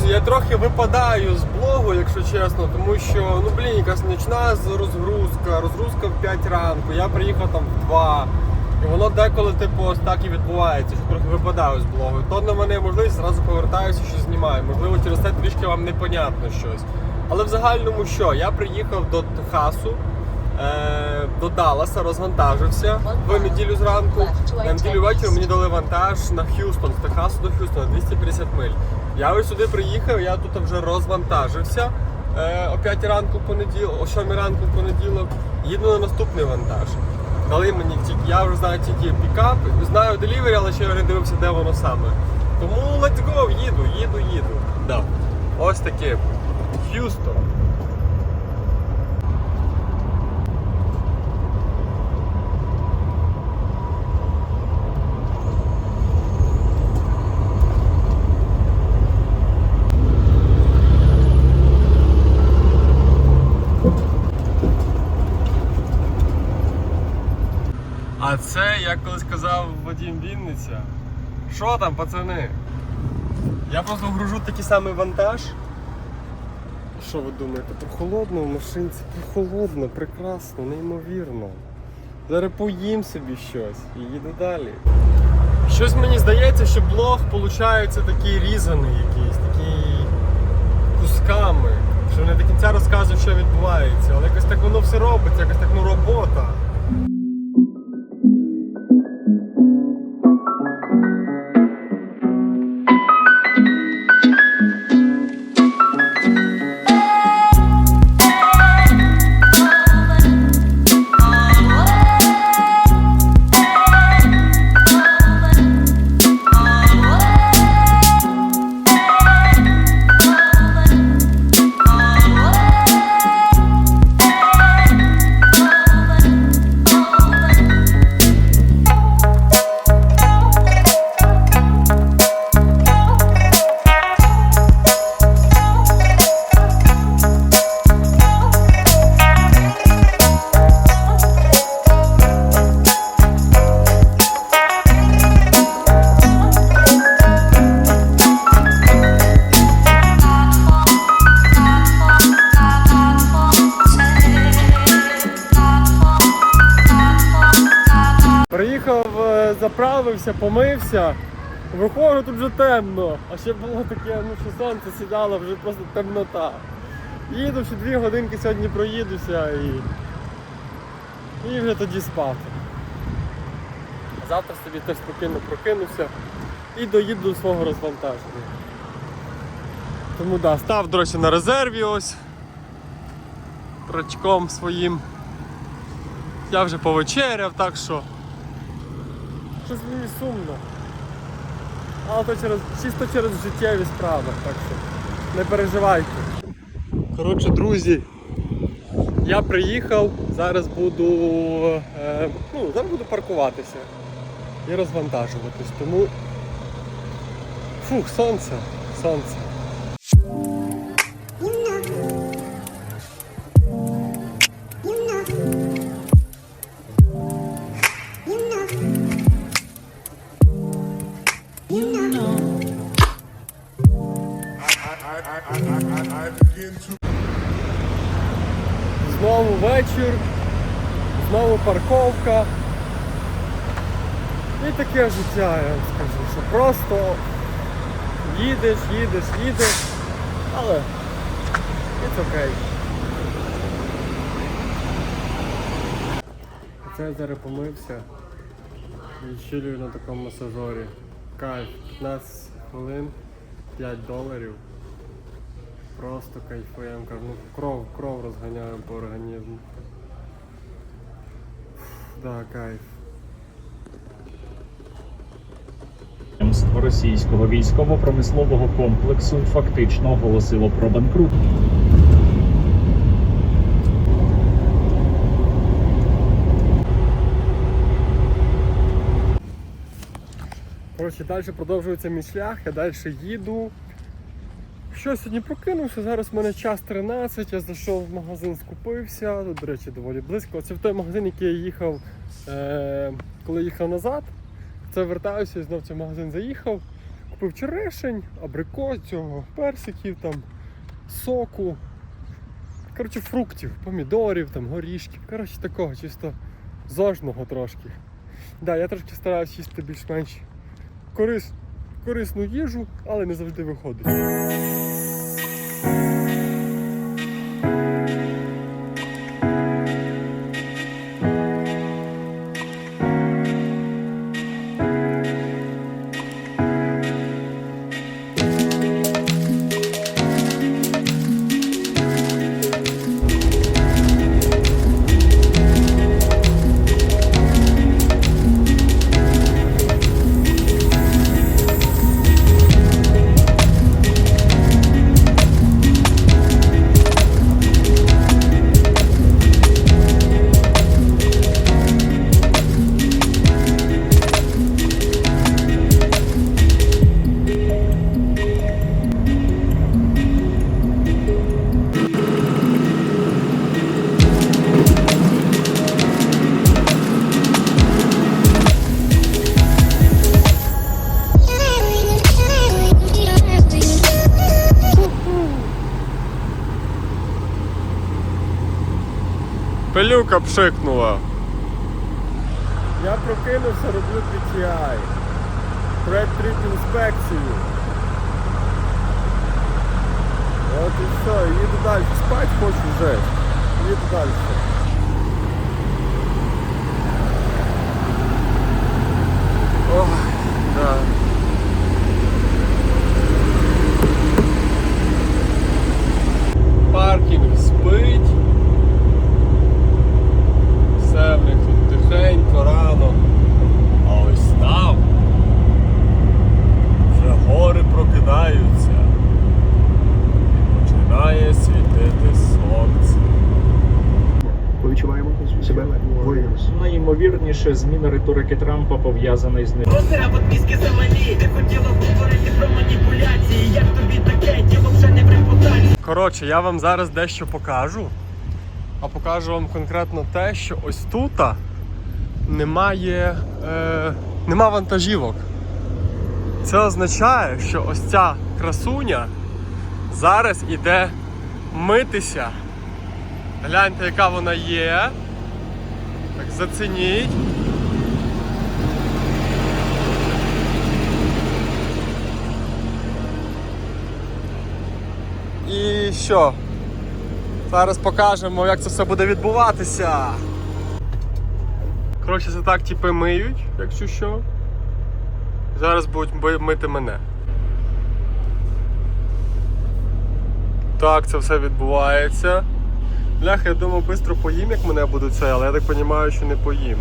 Друзі, я трохи випадаю з блогу, якщо чесно, тому що, ну блін, якась нічна розгрузка, розгрузка в 5 ранку, я приїхав там в 2. І воно деколи, типу, ось так і відбувається, що трохи випадаю з блогу. То на мене можливість, зразу повертаюся, що знімаю. Можливо, через це трішки вам непонятно щось. Але в загальному що? Я приїхав до Техасу, е, до Далласа, розвантажився в неділю зранку. На неділю ввечері мені дали вантаж на Х'юстон, з Техасу до Х'юстона, 250 миль. Я ось сюди приїхав, я тут вже розвантажився е, о 5 ранку понеділок, о 7 ранку понеділок. Їду на наступний вантаж. Дали мені тільки, я вже знаю тільки пікап, знаю делівері, але ще не дивився, де воно саме. Тому let's go, їду, їду, їду. Да. Ось таке. Х'юстон. А це, як колись казав Вадим Вінниця. Що там, пацани? Я просто гружу такий самий вантаж. Що ви думаєте? Прохолодно в машинці, прохолодно, прекрасно, неймовірно. Зараз поїм собі щось і їду далі. Щось мені здається, що блог виходить такий різаний якийсь, такий кусками. Що не до кінця розказую, що відбувається, але якось так воно все робиться, якось так ну робота. Заправився, помився. Виходжу, тут вже темно. А ще було таке, ну що сонце сідало, вже просто темнота. Їду ще дві годинки сьогодні проїдуся і. І вже тоді спати. Завтра собі теж спокійно прокинуся і доїду до свого розвантаження. Тому да, став, до речі, на резерві ось трачком своїм. Я вже повечеряв, так що. Щось мені сумно. Але то через, чисто через життєві справи, так що не переживайте. Коротше, друзі, я приїхав, зараз буду. Е, ну, зараз буду паркуватися і розвантажуватись. Тому. Фух, сонце, сонце. Вечір, знову парковка. І таке життя, я вам скажу, що просто їдеш, їдеш, їдеш, але it's окей. Це я зараз помився і чилюю на такому масажорі. Кайф, 15 хвилин, 5 доларів. Просто кайфуємо, кажу, ну кров, кров розганяємо по організму. Да, кайф. Російського військово-промислового комплексу фактично оголосило про банкрут. Коротше, далі продовжується мій шлях, я далі їду. Що сьогодні прокинувся, зараз в мене час 13, я зайшов в магазин, скупився. Тут, до речі, доволі близько. Це в той магазин, який я їхав, е- коли їхав назад. Це вертаюся і знов в цей магазин заїхав. Купив черешень, абрикос, цього, персиків, там, соку. Коротше, фруктів, помідорів, там, горішків. Коротше, такого чисто зожного трошки. Да, я трошки стараюсь їсти більш-менш корис, корисну їжу, але не завжди виходить. Пилюка пшикнула. Я прокинувся, роблю PTI. Проект тріп інспекцію. От і все, їду далі. Спать хочу вже. Їду далі. Ох, да. Паркінг спить. Все в них тут тихенько, рано. А ось там вже гори прокидаються. І починає світити сонце. Повідчуваємо себе воїном. Найімовірніше, зміна риторики Трампа пов'язана із ним. Просира подписки самалі Ти хотіла говорити про маніпуляції Як тобі таке, діло вже не в репутації Коротше, я вам зараз дещо покажу. А покажу вам конкретно те, що ось тут немає, е, нема вантажівок. Це означає, що ось ця красуня зараз іде митися. Гляньте, яка вона є. Так, зацініть. І що? Зараз покажемо, як це все буде відбуватися. Коротше, це так типи миють, якщо що. Зараз будуть мити мене. Так, це все відбувається. Бляха, я думав, швидко поїм, як мене буде це, але я так розумію, що не поїм.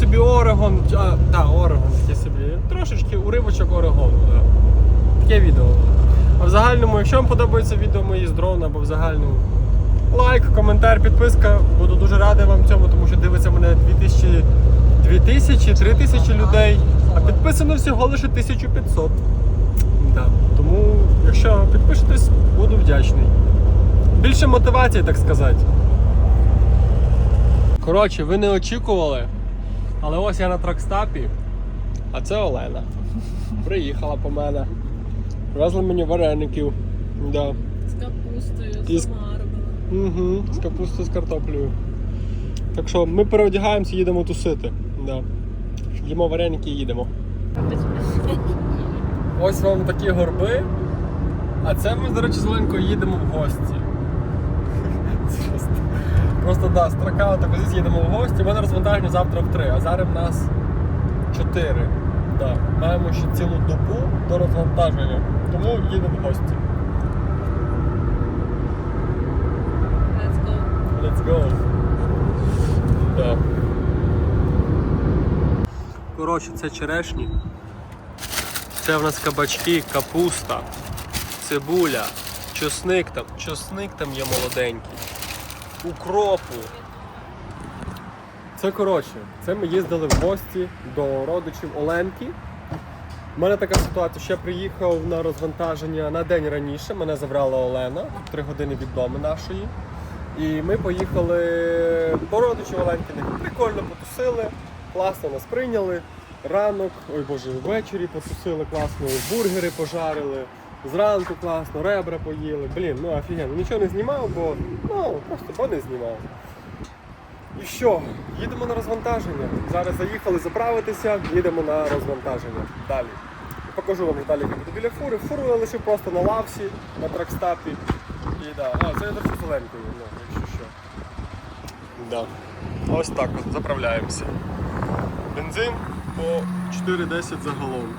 Собі Орегон. А, да, Орегон такий собі. Трошечки уривочок Орегону, да. Таке відео. А в загальному, якщо вам подобається відео мої з дрона або в загальному, лайк, коментар, підписка. Буду дуже радий вам цьому, тому що дивиться мене 2000 2000, 3000 людей, а підписано всього лише 1500. Да. Тому, якщо підпишетесь, буду вдячний. Більше мотивації, так сказати. Коротше, ви не очікували, але ось я на тракстапі, а це Олена. Приїхала по мене. Привезли мені вареників. Да. З капустою, з- сама робила. Угу, з капустою з картоплею. Так що ми переодягаємося, їдемо тусити. Да. Їмо вареники і їдемо. Ось вам такі горби. А це ми, до речі, з Оленкою їдемо в гості. Просто, да, строка, так ось їдемо в гості. У мене розвантаження завтра в 3, а зараз в нас 4. Да. Маємо ще цілу добу до розвантаження. Тому їдемо в гості. Let's go. Let's go. Да. Коротше, це черешні. Це в нас кабачки, капуста, цибуля, чосник там. Чосник там є молоденький. Укропу. Це коротше, це ми їздили в гості до родичів Оленки. У мене така ситуація, що я приїхав на розвантаження на день раніше. Мене забрала Олена три години від дому нашої. І ми поїхали по родичів Оленкиних. Прикольно потусили, класно нас прийняли. Ранок, ой боже, ввечері потусили класно, бургери пожарили. Зранку класно, ребра поїли. Блін, ну офігенно. Нічого не знімав, бо ну просто бо не знімав. І що? Їдемо на розвантаження. Зараз заїхали заправитися, їдемо на розвантаження. Далі. Покажу вам далі, як буде біля фури. Фуру я лишив просто на лавсі, на тракстапі. І да. А, це я до речі, з Оленкою, ну, якщо що. Да. Ось так от заправляємося. Бензин по 4,10 за галон.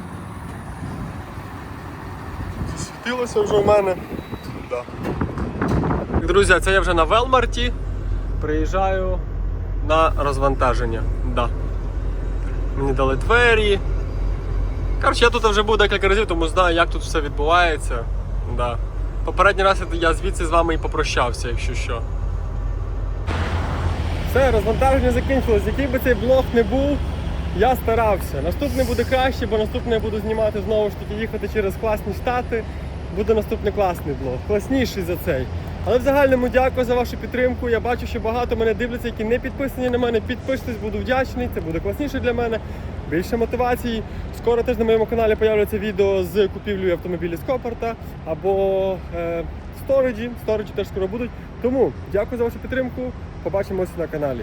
Засвітилося вже у мене. Да. Друзі, це я вже на Велмарті. Приїжджаю на розвантаження. Да. Мені дали двері. Коротше, я тут вже був декілька разів, тому знаю, як тут все відбувається. Да. Попередній раз я звідси з вами і попрощався, якщо що. Все, розвантаження закінчилось. Який би цей блог не був, я старався. Наступний буде краще, бо наступний я буду знімати знову ж таки їхати через класні штати. Буде наступний класний блог, класніший за цей. Але в загальному дякую за вашу підтримку. Я бачу, що багато мене дивляться, які не підписані на мене. Підпишитесь, буду вдячний. Це буде класніше для мене. Більше мотивації. Скоро теж на моєму каналі появляться відео з купівлею автомобілів з Копарта або е, сториджі. Сториджі теж скоро будуть. Тому дякую за вашу підтримку. Побачимось на каналі.